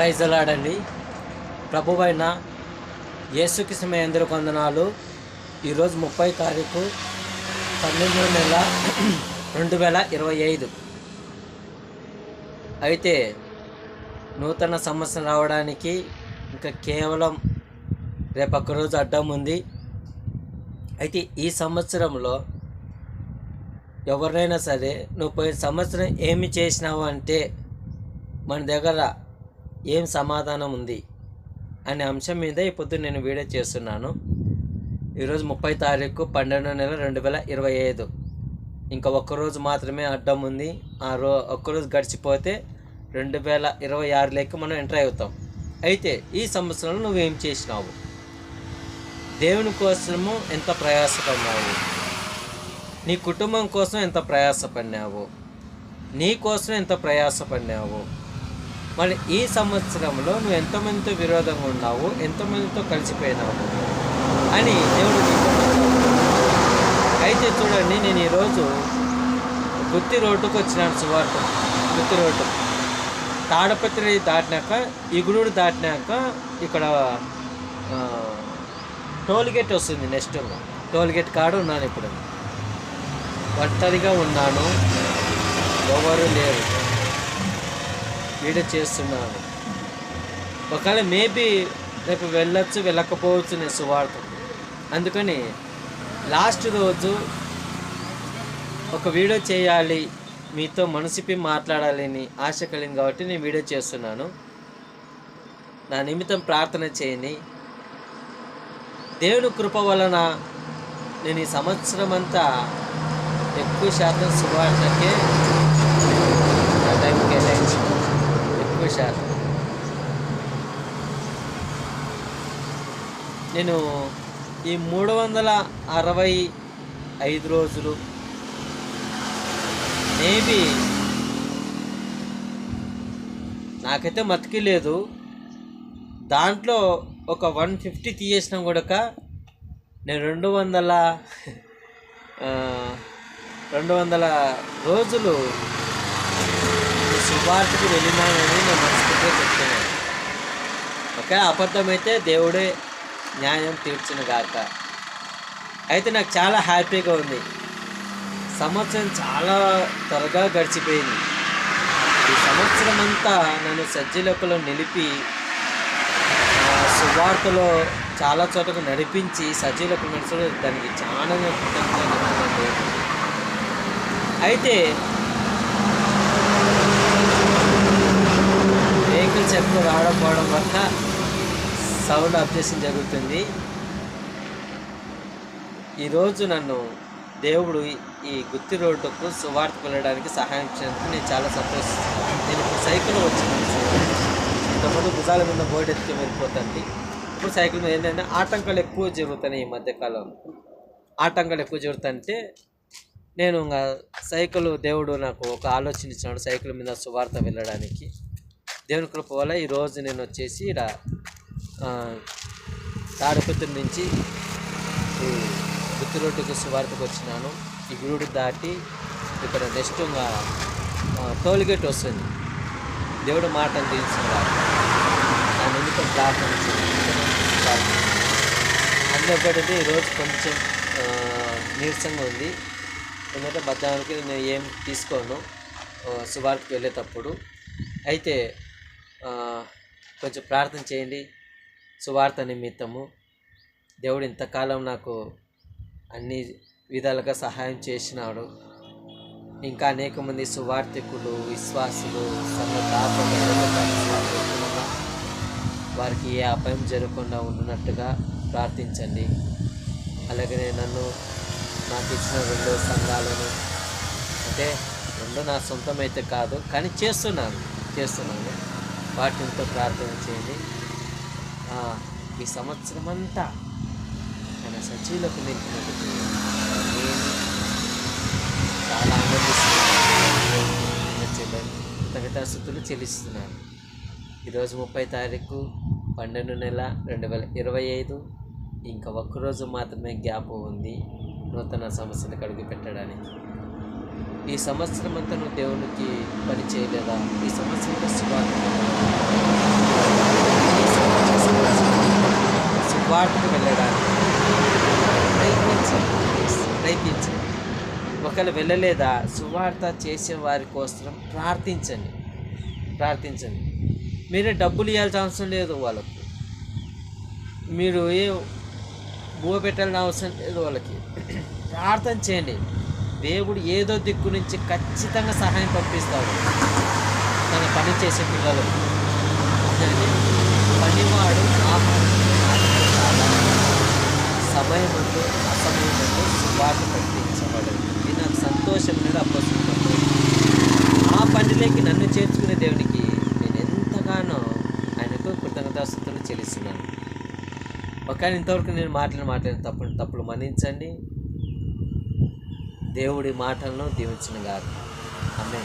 ప్రైజలాడండి ప్రభువైన యేసుకృష్ణ అందరు వందనాలు. ఈరోజు ముప్పై తారీఖు పన్నెండు నెల రెండు వేల ఇరవై ఐదు. అయితే నూతన సంవత్సరం రావడానికి ఇంకా కేవలం రేపు రోజు అడ్డం ఉంది. అయితే ఈ సంవత్సరంలో ఎవరినైనా సరే నువ్వు పోయిన సంవత్సరం ఏమి చేసినావు అంటే మన దగ్గర ఏం సమాధానం ఉంది అనే అంశం మీద ఇప్పుడు నేను వీడియో చేస్తున్నాను. ఈరోజు ముప్పై తారీఖు పన్నెండు నెల రెండు వేల ఇరవై ఐదు. ఇంకా ఒక్కరోజు మాత్రమే అడ్డం ఉంది ఆ రో ఒక్కరోజు గడిచిపోతే రెండు వేల ఇరవై ఆరులోకి మనం ఎంటర్ అవుతాం. అయితే ఈ సంవత్సరంలో నువ్వేం చేసినావు? దేవుని కోసము ఎంత ప్రయాసపడినావు? నీ కుటుంబం కోసం ఎంత ప్రయాసపడినావు? నీ కోసం ఎంత ప్రయాసపడినావు? మరి ఈ సంవత్సరంలో నువ్వు ఎంతమందితో విరోధంగా ఉన్నావు ఎంతమందితో కలిసిపోయినావు అని దేవుడు అయితే చూడండి నేను ఈరోజు గుత్తి రోడ్డుకు వచ్చినాను సువార్త. గుత్తి రోడ్డు. తాడపత్రి దాటినాక ఇగుడు దాటినాక ఇక్కడ టోల్గేట్ వస్తుంది నెక్స్ట్. టోల్గేట్ కాడ ఉన్నాను ఇప్పుడు. ఒంటరిగా ఉన్నాను. ఎవరు లేరు. వీడియో చేస్తున్నాను. ఒకవేళ మేబీ రేపు వెళ్ళొచ్చు వెళ్ళకపోవచ్చు నేను సువార్త. అందుకని లాస్ట్ రోజు ఒక వీడియో చేయాలి మీతో మనసిపి మాట్లాడాలని ఆశ కలిగింది కాబట్టి నేను వీడియో చేస్తున్నాను. నా నిమిత్తం ప్రార్థన చేయని దేవుని కృప వలన నేను ఈ సంవత్సరం అంతా ఎక్కువ శాతం సువార్తకే టైం కేటాయించాను చేశారు. నేను ఈ మూడు వందల అరవై ఐదు రోజులు మేబీ నాకైతే మతికి లేదు. దాంట్లో ఒక వన్ ఫిఫ్టీ తీయేసిన కూడా నేను రెండు వందల రెండు వందల రోజులు ఈ వెళ్ళినానని నేను మనస్ఫూర్తిగా చెప్తున్నాను. ఒకవేళ అబద్ధమైతే దేవుడే న్యాయం తీర్చిన గాక. అయితే నాకు చాలా హ్యాపీగా ఉంది. సంవత్సరం చాలా త్వరగా గడిచిపోయింది. ఈ సంవత్సరం అంతా నన్ను సజ్జలకులో నిలిపి ఆ, సువార్తలో చాలా చోటకు నడిపించి సజ్జలకు నడిచడం దానికి చాలా అయితే వెహికల్స్ ఎక్కువ రావడం వల్ల సౌండ్ అబ్జెక్షన్ జరుగుతుంది. ఈరోజు నన్ను దేవుడు ఈ- గుత్తి రోడ్డుకు సువార్త వెళ్ళడానికి సహాయం చేసినందుకు నేను చాలా సంతోషిస్తున్నాను. నేను ఇప్పుడు సైకిల్ వచ్చింది. ఇంతకుముందు భుజాల మీద బోర్డు ఎత్తుకు వెళ్ళిపోతుంది ఇప్పుడు సైకిల్ మీద ఏంటంటే ఆటంకాలు ఎక్కువ జరుగుతున్నాయి ఈ మధ్యకాలంలో. ఆటంకాలు ఎక్కువ జరుగుతుంటే నేను ఇంకా సైకిల్ దేవుడు నాకు ఒక ఆలోచన ఇచ్చినాడు సైకిల్ మీద సువార్త వెళ్ళడానికి. దేవుని కృప వల్ల ఈరోజు నేను వచ్చేసి ఇక్కడ తాడపత్రి నుంచి ఈ గుత్తి సువార్తకు వచ్చినాను. ఈ గుడి దాటి ఇక్కడ నెక్స్ట్ ఇంకా టోల్గేట్ వస్తుంది. దేవుడు మాటలు తెలుసుకున్నారు దాని నిమిత్తం ప్రార్థన అందులో ఒకటి ఈరోజు కొంచెం నీరసంగా ఉంది. ఎందుకంటే మధ్యాహ్నానికి నేను ఏం తీసుకోను. ఆ, సువార్తకు వెళ్ళేటప్పుడు. అయితే కొంచెం ప్రార్థన చేయండి. సువార్త నిమిత్తము. దేవుడు ఇంతకాలం నాకు అన్ని విధాలుగా సహాయం చేసినాడు. ఇంకా అనేక మంది సువార్థికులు విశ్వాసులు వారికి ఏ అపాయం జరగకుండా ఉన్నట్టుగా ప్రార్థించండి. అలాగే నన్ను నాకు ఇచ్చిన రెండు సంఘాలను అంటే రెండు నా సొంతం అయితే కాదు కానీ చేస్తున్నాను చేస్తున్నాను. వాటితో ప్రార్థన చేయండి. ఈ సంవత్సరం అంతా ఆయన సజీవులకు నిలిపినందుకు నేను చాలా ఆనందిస్తున్నాను. కృతజ్ఞతాస్థుతులు చెల్లిస్తున్నాను. ఈరోజు ముప్పై తారీఖు పన్నెండు నెల రెండు వేల ఇరవై ఐదు. ఇంకా ఒక్కరోజు మాత్రమే గ్యాప్ ఉంది. నూతన సమస్యలకు అడుగు పెట్టడానికి ఈ సంవత్సరం అంతా నువ్వు దేవునికి పని చేయలేదా? ఈ సంవత్సరంలో సువార్తను సువార్తకు వెళ్ళడానికి ప్రయత్నించండి ఒకవేళ వెళ్ళలేదా? సువార్త చేసే వారి కోసం ప్రార్థించండి. ప్రార్థించండి. మీరే డబ్బులు ఇవ్వాల్సిన అవసరం లేదు వాళ్ళకు. మీరు ఏ బువ పెట్టాల్సిన అవసరం లేదు వాళ్ళకి. ప్రార్థన చేయండి. దేవుడు ఏదో దిక్కు నుంచి ఖచ్చితంగా సహాయం పంపిస్తాడు. తన పని చేసే పిల్లలు. పనివాడు సమయం ఉంటే అసమయం అసమయమందు సువార్త ప్రకటించబడదు. ఇది నాకు సంతోషం అనేది అప్పస్తుంది ఆ పనిలోకి నన్ను చేర్చుకునే దేవునికి నేను ఎంతగానో ఆయనకు కృతజ్ఞతాస్తుతులు చెల్లిస్తున్నాను. ఒకవేళ ఇంతవరకు నేను మాట్లాడిన మాట్లాడిన తప్పుడు తప్పులు మన్నించండి. దేవుడి మాటలను దీవించిన గారు అమ్మే